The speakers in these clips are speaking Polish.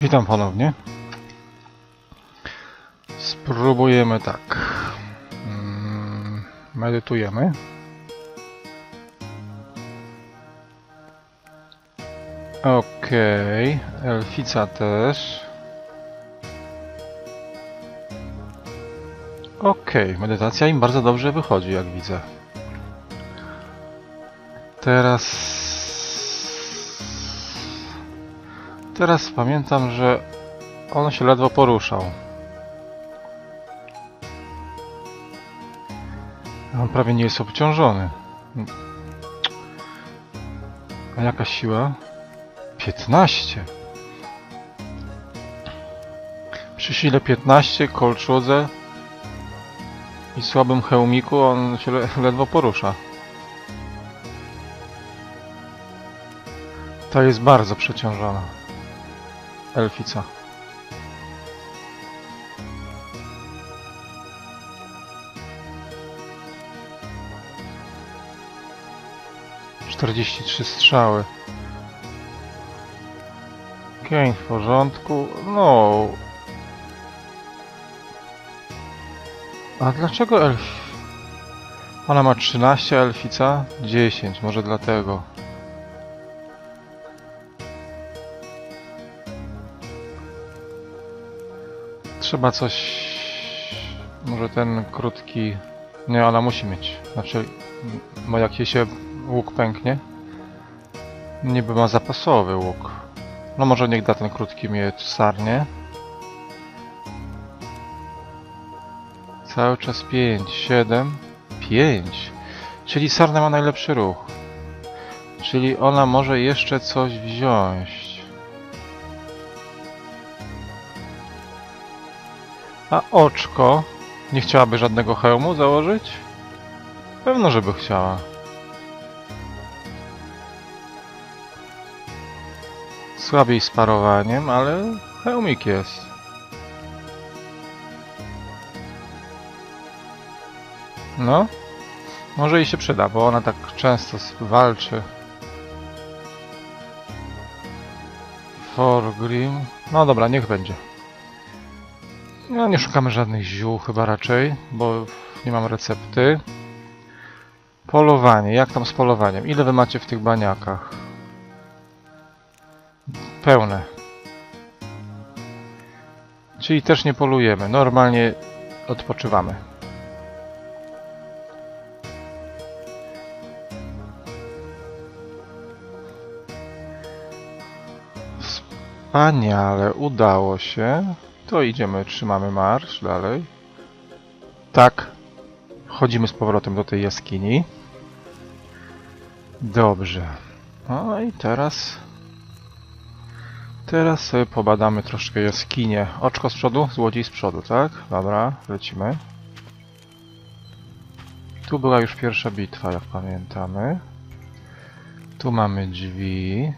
Witam ponownie. Spróbujemy tak. Mm, Medytujemy. Okej, Elfica też. Okej, medytacja im bardzo dobrze wychodzi, jak widzę. Teraz... Teraz pamiętam, że on się ledwo poruszał. On prawie nie jest obciążony. A jaka siła? 15. Przy sile 15, kolczudze i słabym hełmiku on się le ledwo porusza. Ta jest bardzo przeciążona. Elfica. Czterdzieści trzy strzały. Okej, w porządku. No. A dlaczego elf? Ona ma 13, a elfica 10, może dlatego. Trzeba coś... Może ten krótki... Nie, ona musi mieć. Znaczy, bo jak jej się łuk pęknie... Niby ma zapasowy łuk. No może niech da ten krótki miecz sarnie. Cały czas 5, 7, 5. Czyli sarna ma najlepszy ruch. Czyli ona może jeszcze coś wziąć. A oczko? Nie chciałaby żadnego hełmu założyć? Pewno, żeby chciała. Słabiej z parowaniem, ale hełmik jest. No, może jej się przyda, bo ona tak często walczy. Forgrim. No dobra, niech będzie. No nie szukamy żadnych ziół chyba raczej, bo nie mam recepty. Polowanie. Jak tam z polowaniem? Ile wy macie w tych baniakach? Pełne. Czyli też nie polujemy. Normalnie odpoczywamy. Wspaniale, udało się. To idziemy, trzymamy marsz dalej. Tak. Chodzimy z powrotem do tej jaskini. Dobrze. No i teraz... Teraz sobie pobadamy troszkę jaskinię. Oczko z przodu, złodziej z przodu, tak? Dobra, lecimy. Tu była już pierwsza bitwa, jak pamiętamy. Tu mamy drzwi.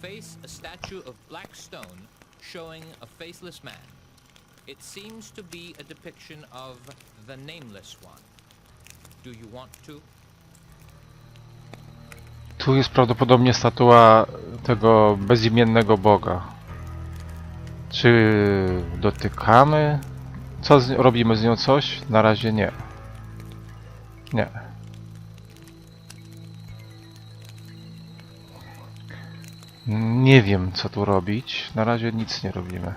Face a statue of black stone showing a faceless man. It seems to be a depiction of the Nameless One. Do you want to? Tu jest prawdopodobnie statua tego bezimiennego boga. Czy dotykamy? Co z, robimy z nią coś? Na razie nie. Nie. Nie wiem, co tu robić. Na razie nic nie robimy.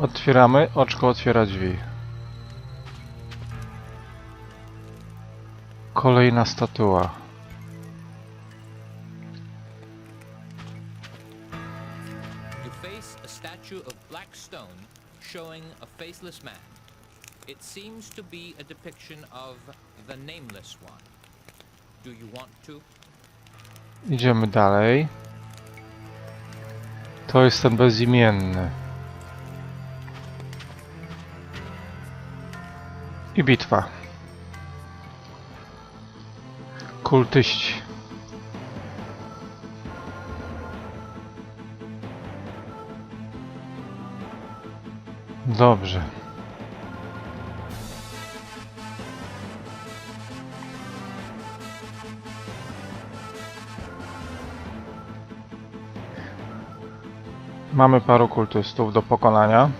Otwieramy, oczko otwiera drzwi. Kolejna statua. A faceless man. It seems to be a depiction of the Nameless One. Do you want to? Idziemy dalej. To jest ten bezimienny. I bitwa. Kultyści. Dobrze. Mamy paru kultystów do pokonania.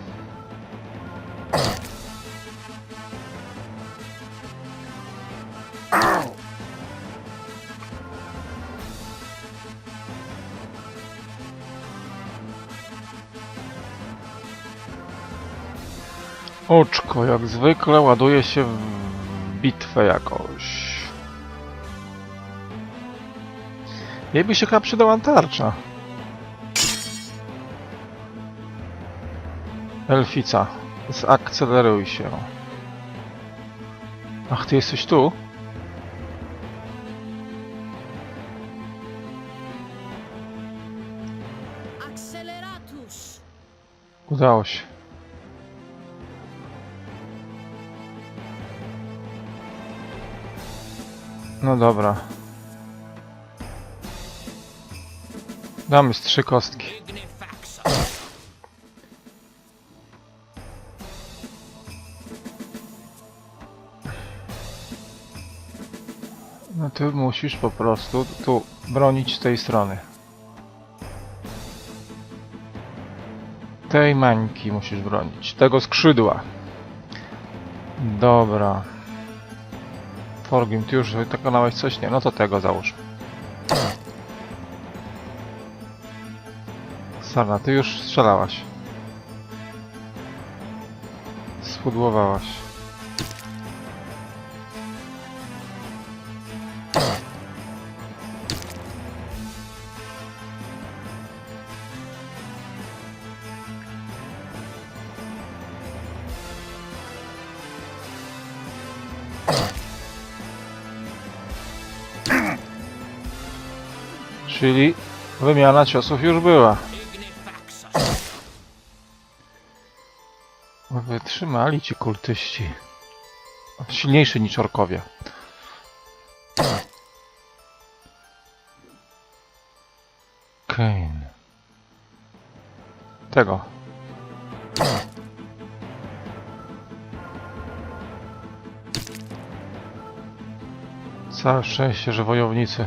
Oczko, jak zwykle ładuje się w bitwę jakoś. Jej by się chyba przydała tarcza. Elfica, zakceleruj się. Ach, ty jesteś tu? Acceleratus! Udało się. No dobra. Damy z trzy kostki. No ty musisz po prostu tu bronić tej strony. Tej mańki musisz bronić. Tego skrzydła. Dobra. Forgim, ty już wykonałeś coś? Nie, no to tego załóż. Sarna, ty już strzelałaś. Spudłowałaś. Czyli wymiana ciosów już była. Wytrzymali ci kultyści. Silniejszy niż orkowie. Kane. Tego. Całe szczęście, że wojownicy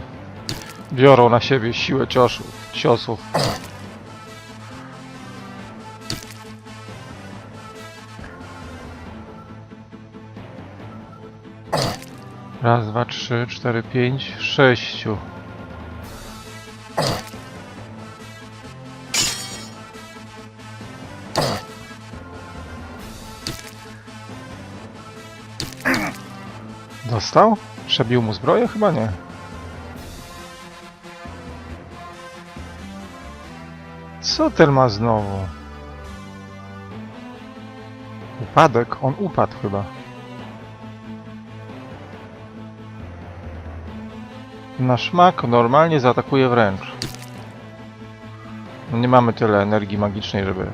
biorą na siebie siłę ciosów. ciosów. Raz, dwa, trzy, cztery, pięć, sześciu. Dostał? Przebił mu zbroję? Chyba nie. Co ten ma znowu? Upadek? On upadł chyba. Na szmak normalnie zaatakuje wręcz. Nie mamy tyle energii magicznej, żeby...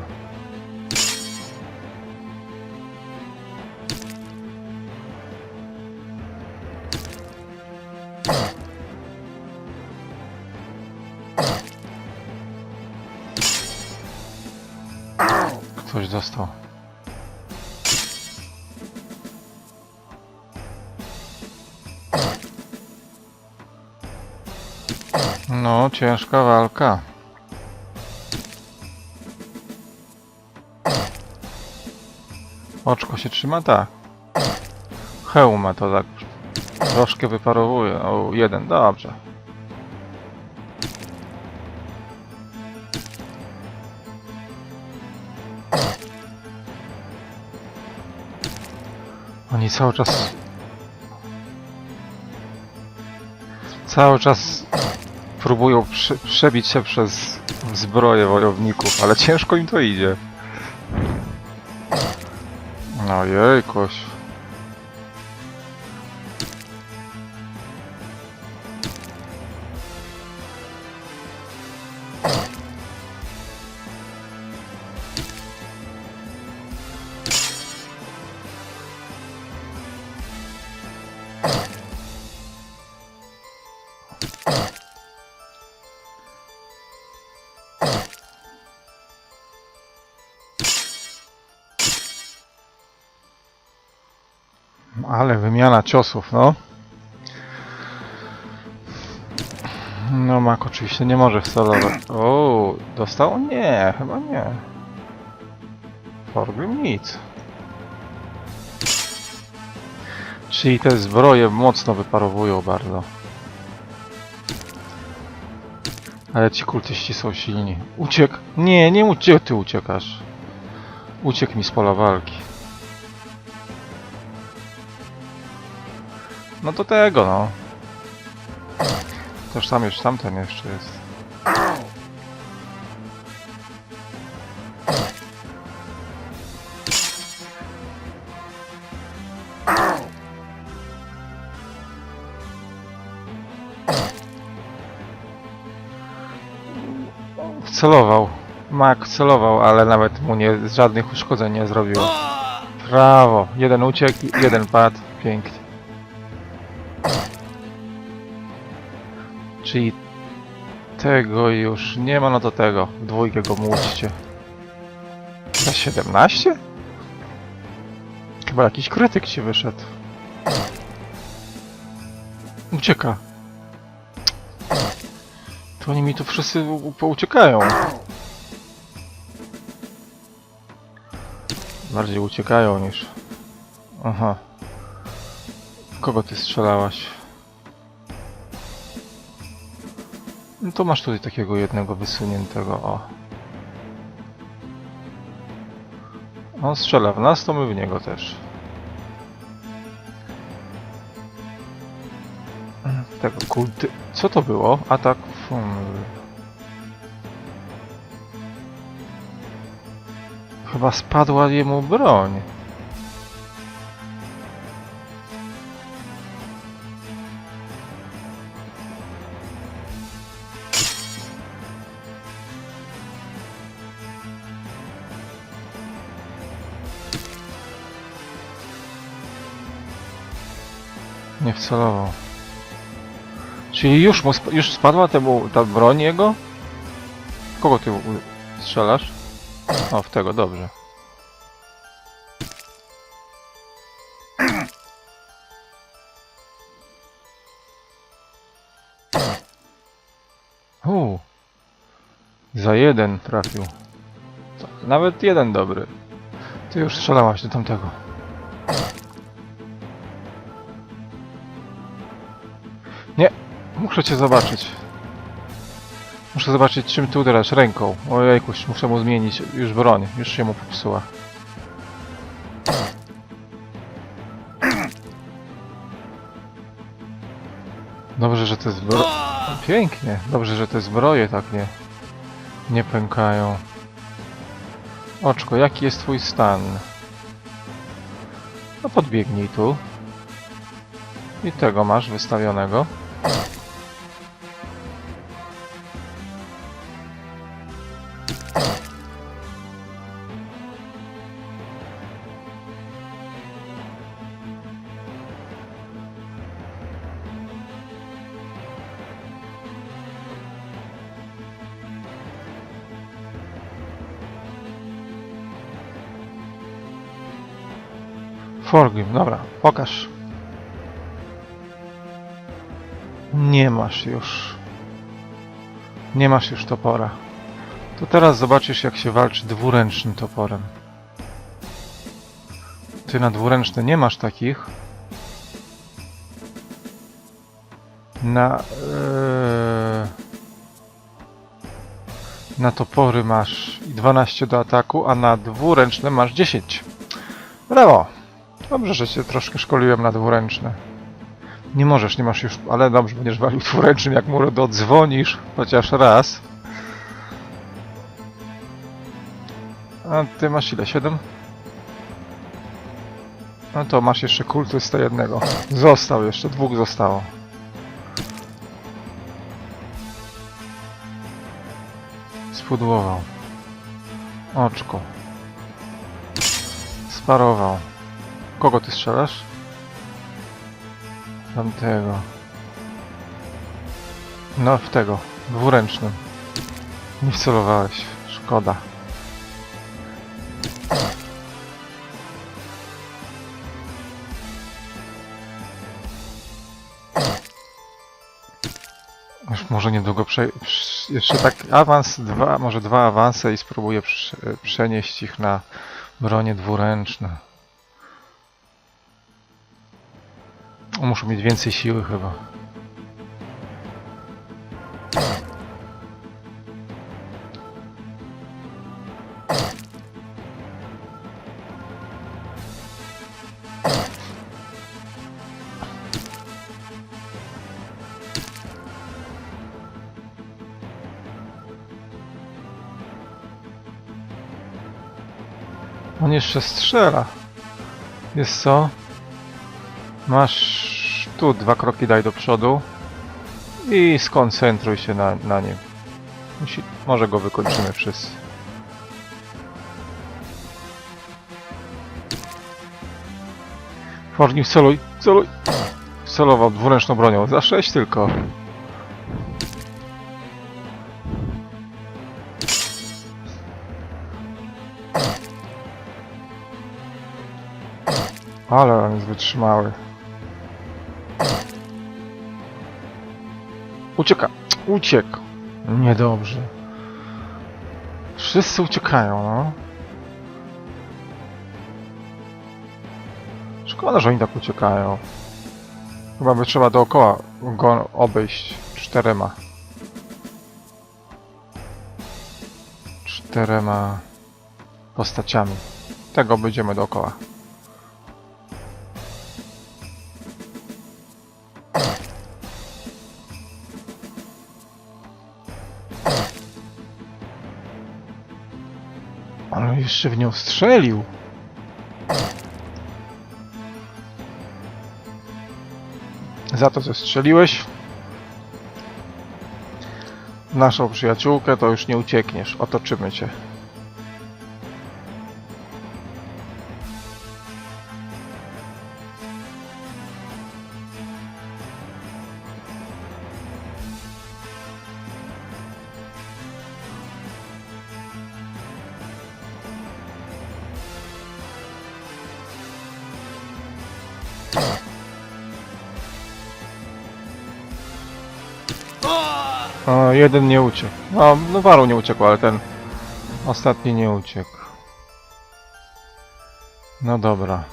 Ktoś dostał. No, ciężka walka. Oczko się trzyma? Tak. Hełma to tak troszkę wyparowuje. O, jeden, dobrze. Oni cały czas... Cały czas próbują prze, przebić się przez zbroję wojowników, ale ciężko im to idzie. Ojejkoś. Ale wymiana ciosów, no. No Mak oczywiście nie może wsalować. O, dostał? Nie, chyba nie. Forgrim nic. Czyli te zbroje mocno wyparowują bardzo. Ale ci kultyści są silni. Uciekł! Nie, nie uciekł, ty uciekasz. Uciekł mi z pola walki. No do tego, no. Toż tam już tamten jeszcze jest. Celował. Mak celował, ale nawet mu nie, żadnych uszkodzeń nie zrobił. Brawo. Jeden uciekł, jeden padł. Pięknie. Czyli tego już nie ma, no to tego. Dwójkę go młóćcie. Za 17? Chyba jakiś krytyk ci wyszedł. Ucieka. To oni mi tu wszyscy pouciekają. Bardziej uciekają niż... Aha. Kogo ty strzelałaś? No to masz tutaj takiego jednego wysuniętego, o. On strzela w nas, to my w niego też. Tego kulty... Co to było? Atak... Chyba spadła jemu broń. Nie wcelował. Czyli już mu sp już spadła temu ta broń jego? Kogo ty strzelasz? O, w tego, dobrze. Uuu. Za jeden trafił. Nawet jeden dobry. Ty już strzelałaś do tamtego. Muszę cię zobaczyć. Muszę zobaczyć czym ty uderzasz ręką. Ojejkuś, muszę mu zmienić już broń. Już się mu popsuła. Dobrze, że te zbroje... Pięknie. Dobrze, że te zbroje tak nie... Nie pękają. Oczko, jaki jest twój stan? No podbiegnij tu. I tego masz wystawionego. Forgrim, dobra, pokaż. Nie masz już. Nie masz już topora. To teraz zobaczysz jak się walczy dwuręcznym toporem. Ty na dwuręczne nie masz takich. Na... Yy, na topory masz 12 do ataku, a na dwuręczne masz 10. Brawo! Dobrze, że się troszkę szkoliłem na dwuręczne. Nie możesz, nie masz już... Ale dobrze, będziesz walił dwuręcznym, jak mu dodzwonisz chociaż raz. A ty masz ile? 7? No to masz jeszcze kultysta jednego. Został jeszcze, dwóch zostało. Spudłował. Oczko. Sparował. Kogo ty strzelasz? Tamtego. No, w tego. Dwuręcznym. Nie wcelowałeś. Szkoda. Już może niedługo prze... Jeszcze tak awans, dwa, może dwa awanse i spróbuję przenieść ich na bronie dwuręczne. Muszę mieć więcej siły chyba. On jeszcze strzela. Jest co? Masz tu dwa kroki daj do przodu i skoncentruj się na, na nim. Musi, może go wykończymy wszyscy. Fornim celuj, celuj. Celował dwuręczną bronią, za 6 tylko. Ale on jest wytrzymały. Ucieka! Uciekł! Niedobrze. Wszyscy uciekają, no. Szkoda, że oni tak uciekają. Chyba by trzeba dookoła go obejść czterema. Czterema postaciami. Tego będziemy dookoła. Jeszcze w nią strzelił. Za to, że strzeliłeś naszą przyjaciółkę, to już nie uciekniesz. Otoczymy cię. O, jeden nie uciekł. No, no Waru nie uciekł, ale ten ostatni nie uciekł. No dobra.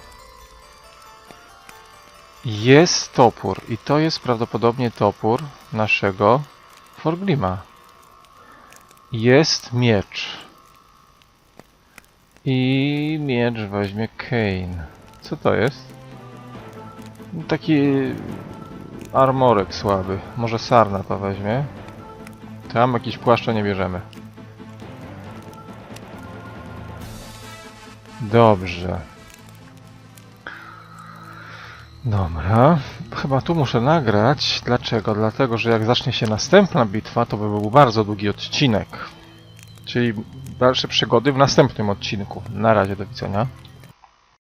Jest topór i to jest prawdopodobnie topór naszego Forglima. Jest miecz. I miecz weźmie Kane. Co to jest? Taki armorek słaby. Może Sarna to weźmie. Tam jakiś płaszcza nie bierzemy. Dobrze. Dobra. Chyba tu muszę nagrać. Dlaczego? Dlatego, że jak zacznie się następna bitwa, to by był bardzo długi odcinek. Czyli dalsze przygody w następnym odcinku. Na razie, do widzenia.